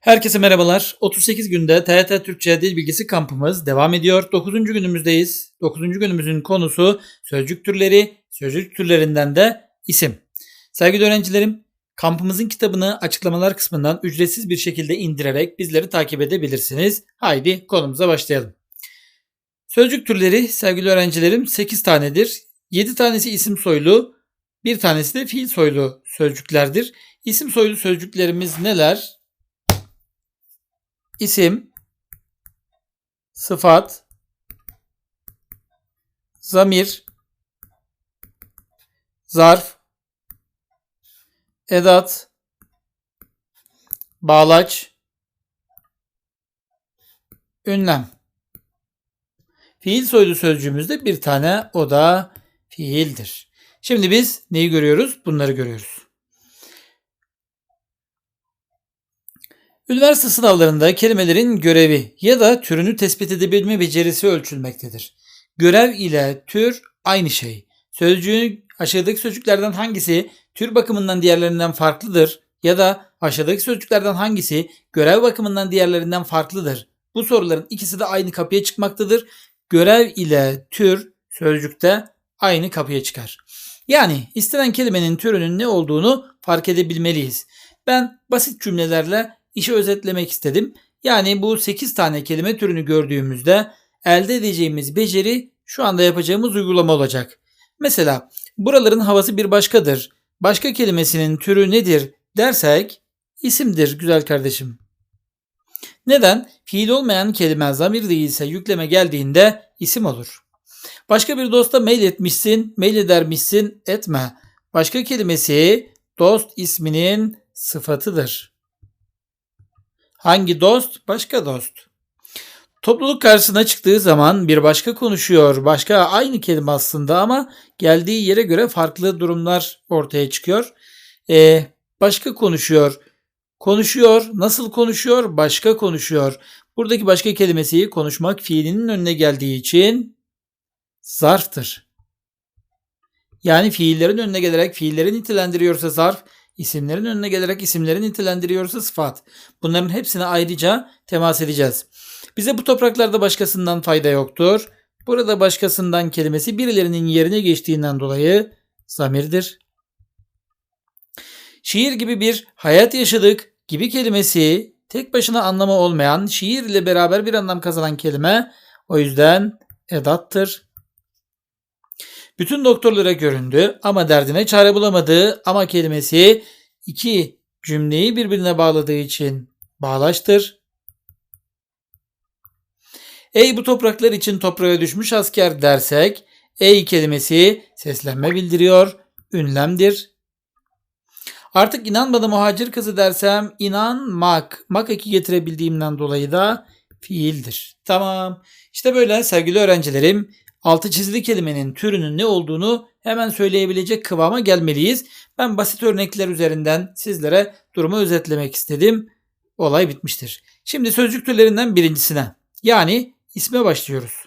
Herkese merhabalar. 38 günde TYT Türkçe Dil Bilgisi kampımız devam ediyor. 9. günümüzdeyiz. 9. günümüzün konusu sözcük türleri, sözcük türlerinden de isim. Sevgili öğrencilerim, kampımızın kitabını açıklamalar kısmından ücretsiz bir şekilde indirerek bizleri takip edebilirsiniz. Haydi konumuza başlayalım. Sözcük türleri sevgili öğrencilerim 8 tanedir. 7 tanesi isim soylu, bir tanesi de fiil soylu sözcüklerdir. İsim soylu sözcüklerimiz neler? İsim, sıfat, zamir, zarf, edat, bağlaç, ünlem. Fiil soylu sözcüğümüzde bir tane o da fiildir. Şimdi biz neyi görüyoruz? Bunları görüyoruz. Üniversite sınavlarında kelimelerin görevi ya da türünü tespit edebilme becerisi ölçülmektedir. Görev ile tür aynı şey. Sözcüğün aşağıdaki sözcüklerden hangisi tür bakımından diğerlerinden farklıdır ya da aşağıdaki sözcüklerden hangisi görev bakımından diğerlerinden farklıdır? Bu soruların ikisi de aynı kapıya çıkmaktadır. Görev ile tür sözcükte aynı kapıya çıkar. Yani istenen kelimenin türünün ne olduğunu fark edebilmeliyiz. Ben basit cümlelerle işi özetlemek istedim. Yani bu 8 tane kelime türünü gördüğümüzde elde edeceğimiz beceri şu anda yapacağımız uygulama olacak. Mesela buraların havası bir başkadır. Başka kelimesinin türü nedir dersek isimdir güzel kardeşim. Neden? Fiil olmayan kelime zamir değilse yükleme geldiğinde isim olur. Başka bir dosta mail etmişsin, mail edermişsin, etme. Başka kelimesi dost isminin sıfatıdır. Hangi dost? Başka dost. Topluluk karşısına çıktığı zaman bir başka konuşuyor. Başka aynı kelime aslında ama geldiği yere göre farklı durumlar ortaya çıkıyor. Ee, başka konuşuyor. Konuşuyor. Nasıl konuşuyor? Başka konuşuyor. Buradaki başka kelimesi konuşmak fiilinin önüne geldiği için zarftır. Yani fiillerin önüne gelerek fiilleri nitelendiriyorsa zarf, isimlerin önüne gelerek isimleri nitelendiriyorsa sıfat. Bunların hepsine ayrıca temas edeceğiz. Bize bu topraklarda başkasından fayda yoktur. Burada başkasından kelimesi birilerinin yerine geçtiğinden dolayı zamirdir. Şiir gibi bir hayat yaşadık gibi kelimesi tek başına anlamı olmayan, şiir ile beraber bir anlam kazanan kelime o yüzden edattır. Bütün doktorlara göründü ama derdine çare bulamadı ama kelimesi iki cümleyi birbirine bağladığı için bağlaştır. Ey bu topraklar için toprağa düşmüş asker dersek ey kelimesi seslenme bildiriyor, ünlemdir. Artık inanmadı muhacir kızı dersem inanmak, mak eki getirebildiğimden dolayı da fiildir. Tamam. İşte böyle sevgili öğrencilerim altı çizili kelimenin türünün ne olduğunu hemen söyleyebilecek kıvama gelmeliyiz. Ben basit örnekler üzerinden sizlere durumu özetlemek istedim. Olay bitmiştir. Şimdi sözcük türlerinden birincisine yani isme başlıyoruz.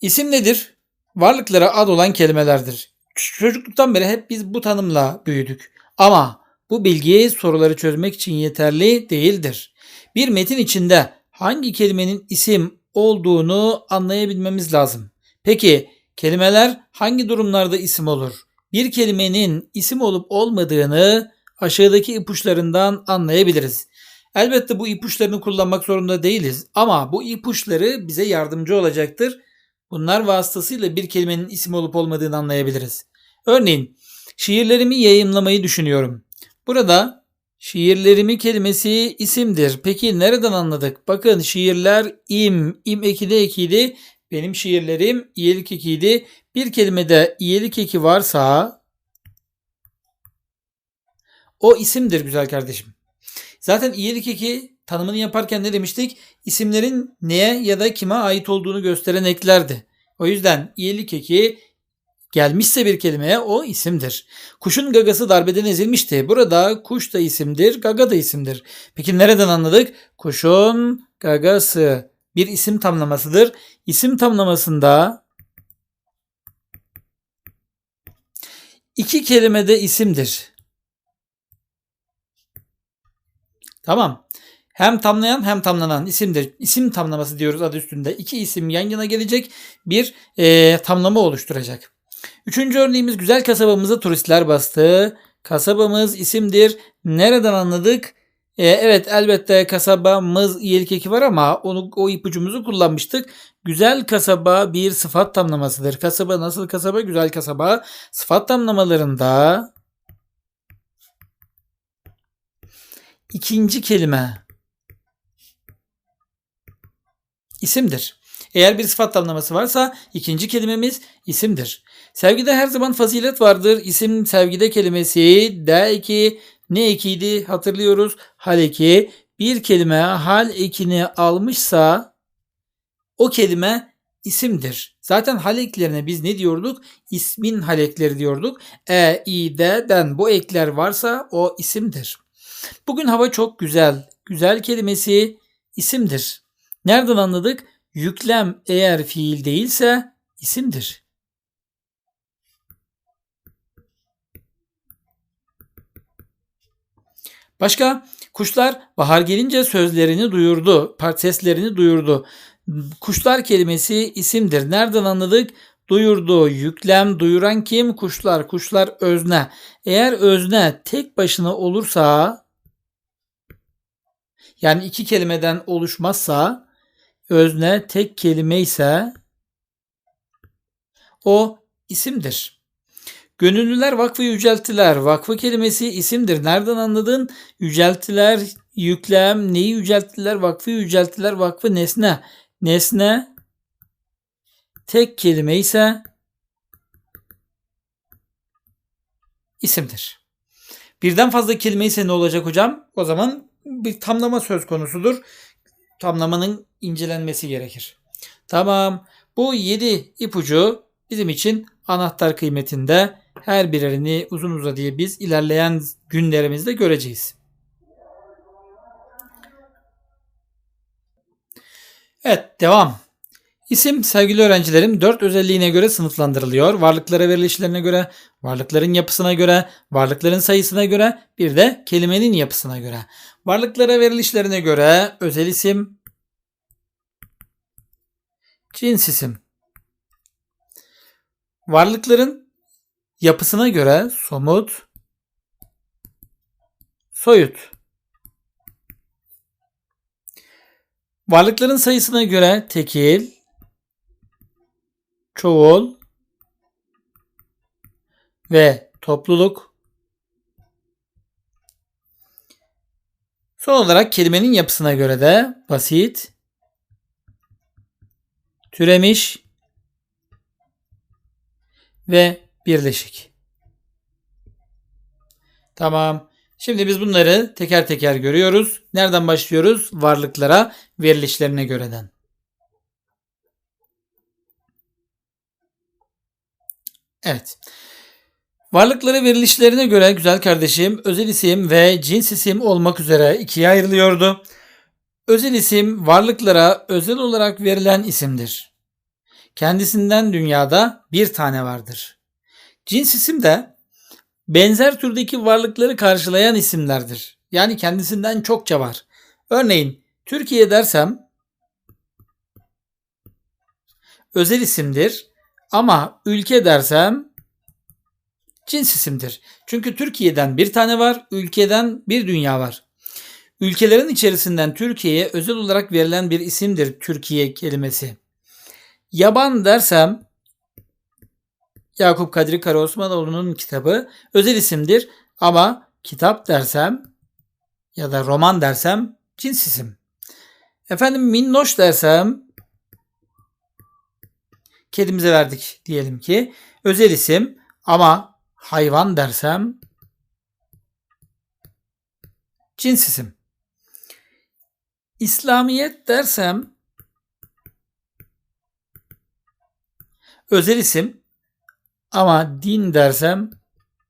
İsim nedir? Varlıklara ad olan kelimelerdir. Çocukluktan beri hep biz bu tanımla büyüdük. Ama bu bilgi soruları çözmek için yeterli değildir. Bir metin içinde hangi kelimenin isim olduğunu anlayabilmemiz lazım. Peki kelimeler hangi durumlarda isim olur? Bir kelimenin isim olup olmadığını aşağıdaki ipuçlarından anlayabiliriz. Elbette bu ipuçlarını kullanmak zorunda değiliz ama bu ipuçları bize yardımcı olacaktır. Bunlar vasıtasıyla bir kelimenin isim olup olmadığını anlayabiliriz. Örneğin şiirlerimi yayımlamayı düşünüyorum. Burada Şiirlerimi kelimesi isimdir. Peki nereden anladık? Bakın şiirler im, im ekili ekiydi. Benim şiirlerim iyelik ekiydi. Bir kelimede iyelik eki varsa o isimdir güzel kardeşim. Zaten iyelik eki tanımını yaparken ne demiştik? İsimlerin neye ya da kime ait olduğunu gösteren eklerdi. O yüzden iyelik eki Gelmişse bir kelimeye o isimdir. Kuşun gagası darbeden ezilmişti. Burada kuş da isimdir, gaga da isimdir. Peki nereden anladık? Kuşun gagası bir isim tamlamasıdır. İsim tamlamasında iki kelimede isimdir. Tamam. Hem tamlayan hem tamlanan isimdir. İsim tamlaması diyoruz adı üstünde. İki isim yan yana gelecek bir e, tamlama oluşturacak. Üçüncü örneğimiz güzel kasabamızı turistler bastı. Kasabamız isimdir. Nereden anladık? E, evet elbette kasabamız iyilik eki var ama onu o ipucumuzu kullanmıştık. Güzel kasaba bir sıfat tamlamasıdır. Kasaba nasıl kasaba? Güzel kasaba. Sıfat tamlamalarında ikinci kelime isimdir. Eğer bir sıfat tamlaması varsa ikinci kelimemiz isimdir. Sevgide her zaman fazilet vardır. İsim sevgide kelimesi de eki ne ekiydi hatırlıyoruz. Hal eki. Bir kelime hal ekini almışsa o kelime isimdir. Zaten hal eklerine biz ne diyorduk? İsmin hal ekleri diyorduk. E, i, d, den bu ekler varsa o isimdir. Bugün hava çok güzel. Güzel kelimesi isimdir. Nereden anladık? Yüklem eğer fiil değilse isimdir. Başka kuşlar bahar gelince sözlerini duyurdu, seslerini duyurdu. Kuşlar kelimesi isimdir. Nereden anladık? Duyurdu, yüklem, duyuran kim? Kuşlar. Kuşlar özne. Eğer özne tek başına olursa yani iki kelimeden oluşmazsa özne tek kelime ise o isimdir. Gönüllüler vakfı yüceltiler. Vakfı kelimesi isimdir. Nereden anladın? Yüceltiler, yüklem, neyi yüceltiler? Vakfı yüceltiler, vakfı nesne. Nesne tek kelime ise isimdir. Birden fazla kelime ise ne olacak hocam? O zaman bir tamlama söz konusudur. Tamlamanın incelenmesi gerekir. Tamam. Bu 7 ipucu bizim için anahtar kıymetinde her birerini uzun uzadıya biz ilerleyen günlerimizde göreceğiz. Evet devam. İsim sevgili öğrencilerim dört özelliğine göre sınıflandırılıyor. Varlıklara verilişlerine göre, varlıkların yapısına göre, varlıkların sayısına göre, bir de kelimenin yapısına göre. Varlıklara verilişlerine göre özel isim, cins isim. Varlıkların yapısına göre somut, soyut. Varlıkların sayısına göre tekil, çoğul ve topluluk. Son olarak kelimenin yapısına göre de basit, türemiş ve birleşik. Tamam. Şimdi biz bunları teker teker görüyoruz. Nereden başlıyoruz? Varlıklara, verilişlerine göreden. Evet. Varlıkları verilişlerine göre güzel kardeşim özel isim ve cins isim olmak üzere ikiye ayrılıyordu. Özel isim varlıklara özel olarak verilen isimdir. Kendisinden dünyada bir tane vardır. Cins isim de benzer türdeki varlıkları karşılayan isimlerdir. Yani kendisinden çokça var. Örneğin Türkiye dersem özel isimdir ama ülke dersem cins isimdir. Çünkü Türkiye'den bir tane var, ülkeden bir dünya var. Ülkelerin içerisinden Türkiye'ye özel olarak verilen bir isimdir Türkiye kelimesi. Yaban dersem Yakup Kadri Karaosmanoğlu'nun kitabı özel isimdir ama kitap dersem ya da roman dersem cins isim. Efendim minnoş dersem kedimize verdik diyelim ki özel isim ama hayvan dersem cins isim. İslamiyet dersem özel isim ama din dersem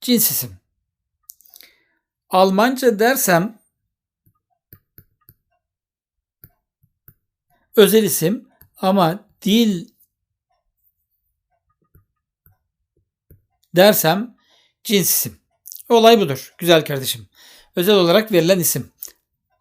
cins isim. Almanca dersem özel isim ama dil dersem cins isim. Olay budur güzel kardeşim. Özel olarak verilen isim.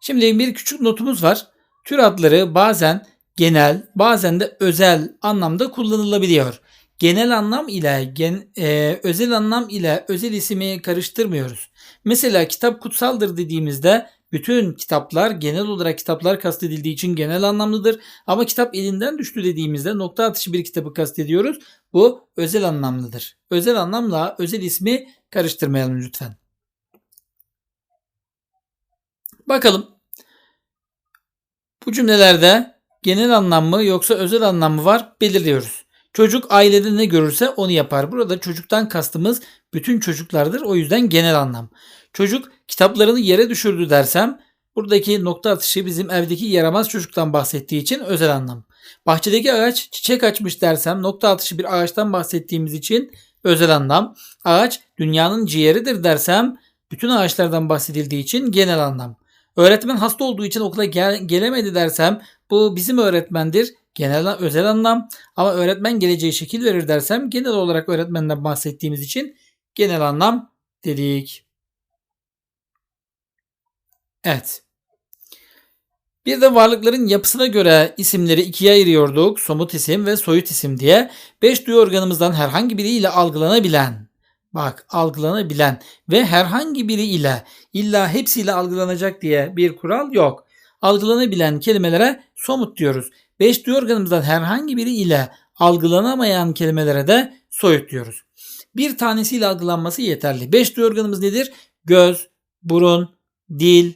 Şimdi bir küçük notumuz var. Tür adları bazen genel, bazen de özel anlamda kullanılabiliyor. Genel anlam ile gen, e, özel anlam ile özel ismi karıştırmıyoruz. Mesela kitap kutsaldır dediğimizde bütün kitaplar genel olarak kitaplar kastedildiği için genel anlamlıdır. Ama kitap elinden düştü dediğimizde nokta atışı bir kitabı kastediyoruz. Bu özel anlamlıdır. Özel anlamla özel ismi karıştırmayalım lütfen. Bakalım. Bu cümlelerde genel anlam mı yoksa özel anlam mı var belirliyoruz. Çocuk ailede ne görürse onu yapar. Burada çocuktan kastımız bütün çocuklardır. O yüzden genel anlam. Çocuk kitaplarını yere düşürdü dersem buradaki nokta atışı bizim evdeki yaramaz çocuktan bahsettiği için özel anlam. Bahçedeki ağaç çiçek açmış dersem nokta atışı bir ağaçtan bahsettiğimiz için özel anlam. Ağaç dünyanın ciğeridir dersem bütün ağaçlardan bahsedildiği için genel anlam. Öğretmen hasta olduğu için okula gel- gelemedi dersem bu bizim öğretmendir. Genel özel anlam ama öğretmen geleceği şekil verir dersem genel olarak öğretmenden bahsettiğimiz için genel anlam dedik. Evet. Bir de varlıkların yapısına göre isimleri ikiye ayırıyorduk. Somut isim ve soyut isim diye. Beş duyu organımızdan herhangi biriyle algılanabilen, bak algılanabilen ve herhangi biri ile illa hepsiyle algılanacak diye bir kural yok. Algılanabilen kelimelere somut diyoruz. Beş duyu organımızdan herhangi biri ile algılanamayan kelimelere de soyut diyoruz. Bir tanesiyle algılanması yeterli. Beş duyu organımız nedir? Göz, burun, dil,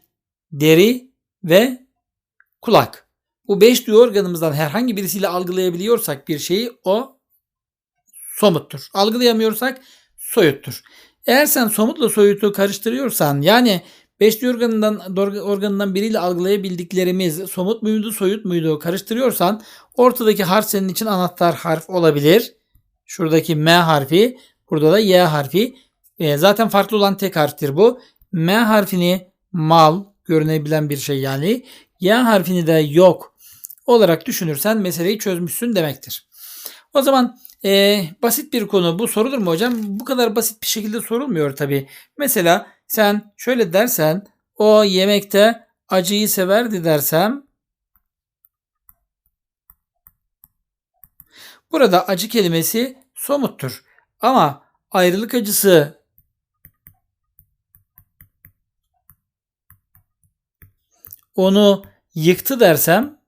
deri ve kulak. Bu beş duyu organımızdan herhangi birisiyle algılayabiliyorsak bir şeyi o somuttur. Algılayamıyorsak soyuttur. Eğer sen somutla soyutu karıştırıyorsan yani beş duyu organından, organından biriyle algılayabildiklerimiz somut muydu soyut muydu karıştırıyorsan ortadaki harf senin için anahtar harf olabilir. Şuradaki M harfi burada da Y harfi. E, zaten farklı olan tek harftir bu. M harfini mal, görünebilen bir şey yani. Y harfini de yok olarak düşünürsen meseleyi çözmüşsün demektir. O zaman e, basit bir konu bu sorulur mu hocam? Bu kadar basit bir şekilde sorulmuyor tabi. Mesela sen şöyle dersen o yemekte acıyı severdi dersem burada acı kelimesi somuttur. Ama ayrılık acısı onu yıktı dersem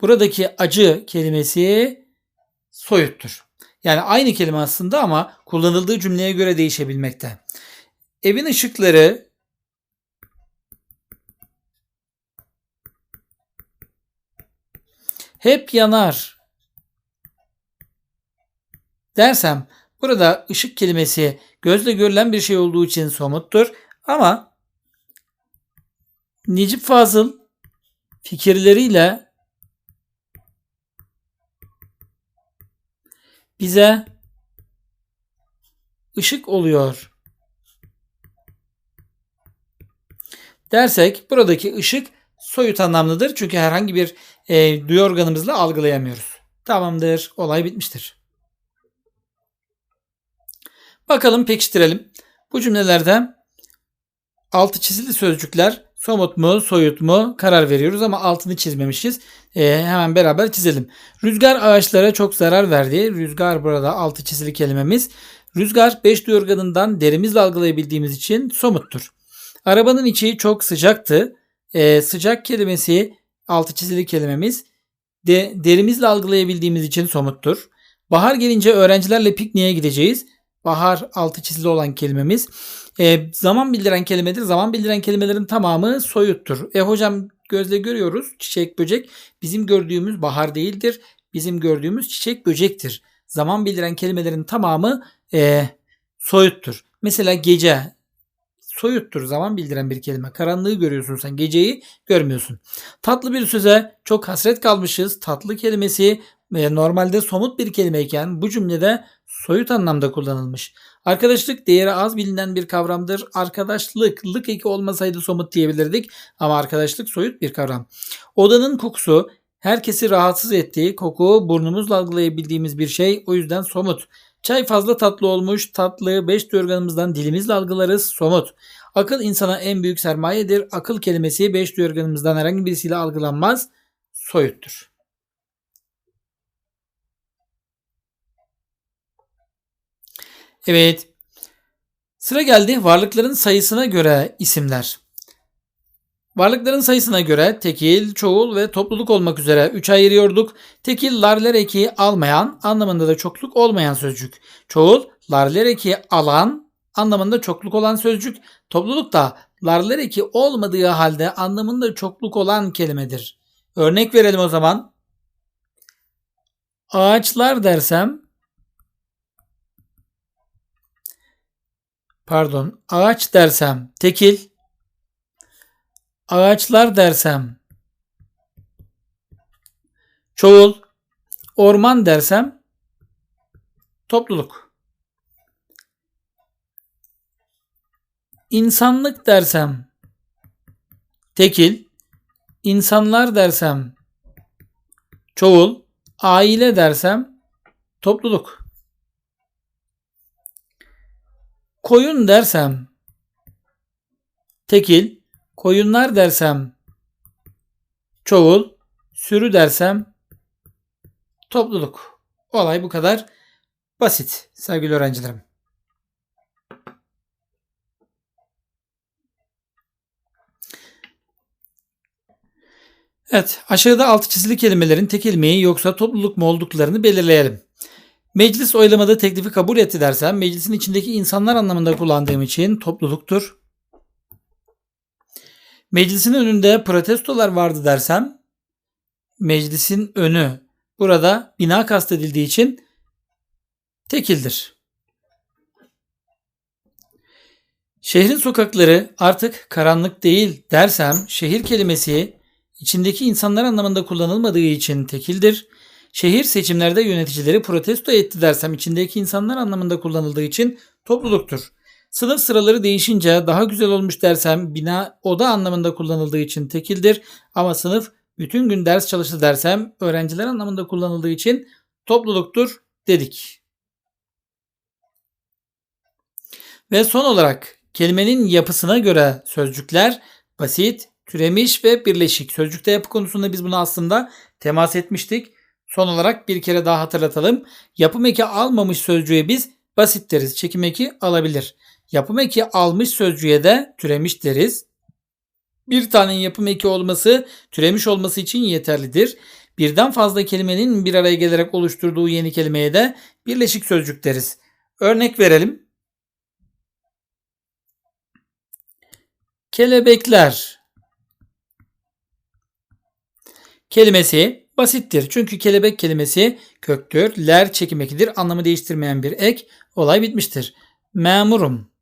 buradaki acı kelimesi soyuttur. Yani aynı kelime aslında ama kullanıldığı cümleye göre değişebilmekte. Evin ışıkları hep yanar dersem burada ışık kelimesi gözle görülen bir şey olduğu için somuttur ama Necip Fazıl fikirleriyle bize ışık oluyor dersek buradaki ışık soyut anlamlıdır. Çünkü herhangi bir e, duyu organımızla algılayamıyoruz. Tamamdır. Olay bitmiştir. Bakalım pekiştirelim. Bu cümlelerde altı çizili sözcükler somut mu soyut mu karar veriyoruz ama altını çizmemişiz. Ee, hemen beraber çizelim. Rüzgar ağaçlara çok zarar verdi. Rüzgar burada altı çizili kelimemiz. Rüzgar 5 duyu derimizle algılayabildiğimiz için somuttur. Arabanın içi çok sıcaktı. Ee, sıcak kelimesi altı çizili kelimemiz. De, derimizle algılayabildiğimiz için somuttur. Bahar gelince öğrencilerle pikniğe gideceğiz. Bahar altı çizili olan kelimemiz. E, zaman bildiren kelimedir. Zaman bildiren kelimelerin tamamı soyuttur. E hocam gözle görüyoruz çiçek böcek. Bizim gördüğümüz bahar değildir. Bizim gördüğümüz çiçek böcektir. Zaman bildiren kelimelerin tamamı e, soyuttur. Mesela gece soyuttur zaman bildiren bir kelime. Karanlığı görüyorsun sen geceyi görmüyorsun. Tatlı bir söze çok hasret kalmışız. Tatlı kelimesi e, normalde somut bir kelimeyken bu cümlede soyut anlamda kullanılmış. Arkadaşlık değeri az bilinen bir kavramdır. Arkadaşlık, lık eki olmasaydı somut diyebilirdik ama arkadaşlık soyut bir kavram. Odanın kokusu herkesi rahatsız ettiği koku burnumuzla algılayabildiğimiz bir şey o yüzden somut. Çay fazla tatlı olmuş. Tatlı beş organımızdan dilimizle algılarız. Somut. Akıl insana en büyük sermayedir. Akıl kelimesi beş organımızdan herhangi birisiyle algılanmaz. Soyuttur. Evet. Sıra geldi varlıkların sayısına göre isimler. Varlıkların sayısına göre tekil, çoğul ve topluluk olmak üzere 3 ayırıyorduk. Tekil larler eki almayan anlamında da çokluk olmayan sözcük. Çoğul larler eki alan anlamında çokluk olan sözcük. Topluluk da larler eki olmadığı halde anlamında çokluk olan kelimedir. Örnek verelim o zaman. Ağaçlar dersem pardon ağaç dersem tekil ağaçlar dersem. Çoğul. Orman dersem. Topluluk. İnsanlık dersem. Tekil. İnsanlar dersem. Çoğul. Aile dersem. Topluluk. Koyun dersem. Tekil, koyunlar dersem çoğul, sürü dersem topluluk. Olay bu kadar basit sevgili öğrencilerim. Evet, aşağıda altı çizili kelimelerin tekil mi yoksa topluluk mu olduklarını belirleyelim. Meclis oylamada teklifi kabul etti dersem meclisin içindeki insanlar anlamında kullandığım için topluluktur. Meclisin önünde protestolar vardı dersem meclisin önü burada bina kastedildiği için tekildir. Şehrin sokakları artık karanlık değil dersem şehir kelimesi içindeki insanlar anlamında kullanılmadığı için tekildir. Şehir seçimlerde yöneticileri protesto etti dersem içindeki insanlar anlamında kullanıldığı için topluluktur. Sınıf sıraları değişince daha güzel olmuş dersem bina oda anlamında kullanıldığı için tekildir. Ama sınıf bütün gün ders çalıştı dersem öğrenciler anlamında kullanıldığı için topluluktur dedik. Ve son olarak kelimenin yapısına göre sözcükler basit, türemiş ve birleşik. Sözcükte yapı konusunda biz bunu aslında temas etmiştik. Son olarak bir kere daha hatırlatalım. Yapım eki almamış sözcüğe biz basit deriz. Çekim eki alabilir. Yapım eki almış sözcüğe de türemiş deriz. Bir tane yapım eki olması türemiş olması için yeterlidir. Birden fazla kelimenin bir araya gelerek oluşturduğu yeni kelimeye de birleşik sözcük deriz. Örnek verelim. Kelebekler kelimesi basittir. Çünkü kelebek kelimesi köktür. Ler çekim ekidir. Anlamı değiştirmeyen bir ek. Olay bitmiştir. Memurum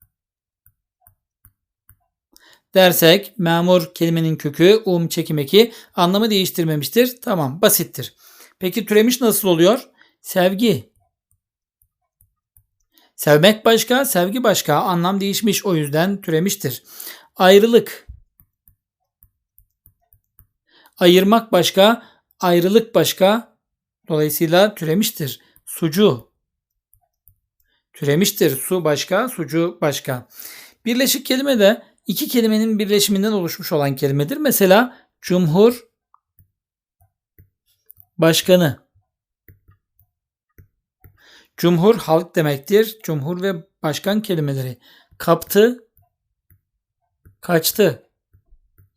dersek memur kelimenin kökü um çekim eki anlamı değiştirmemiştir. Tamam basittir. Peki türemiş nasıl oluyor? Sevgi. Sevmek başka, sevgi başka. Anlam değişmiş o yüzden türemiştir. Ayrılık. Ayırmak başka, ayrılık başka. Dolayısıyla türemiştir. Sucu. Türemiştir. Su başka, sucu başka. Birleşik kelime de iki kelimenin birleşiminden oluşmuş olan kelimedir. Mesela cumhur başkanı. Cumhur halk demektir. Cumhur ve başkan kelimeleri. Kaptı, kaçtı.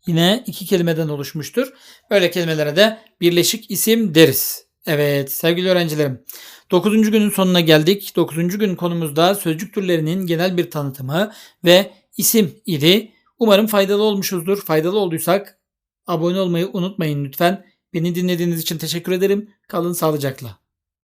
Yine iki kelimeden oluşmuştur. Böyle kelimelere de birleşik isim deriz. Evet sevgili öğrencilerim. 9. günün sonuna geldik. 9. gün konumuzda sözcük türlerinin genel bir tanıtımı ve isim idi. Umarım faydalı olmuşuzdur. Faydalı olduysak abone olmayı unutmayın lütfen. Beni dinlediğiniz için teşekkür ederim. Kalın sağlıcakla.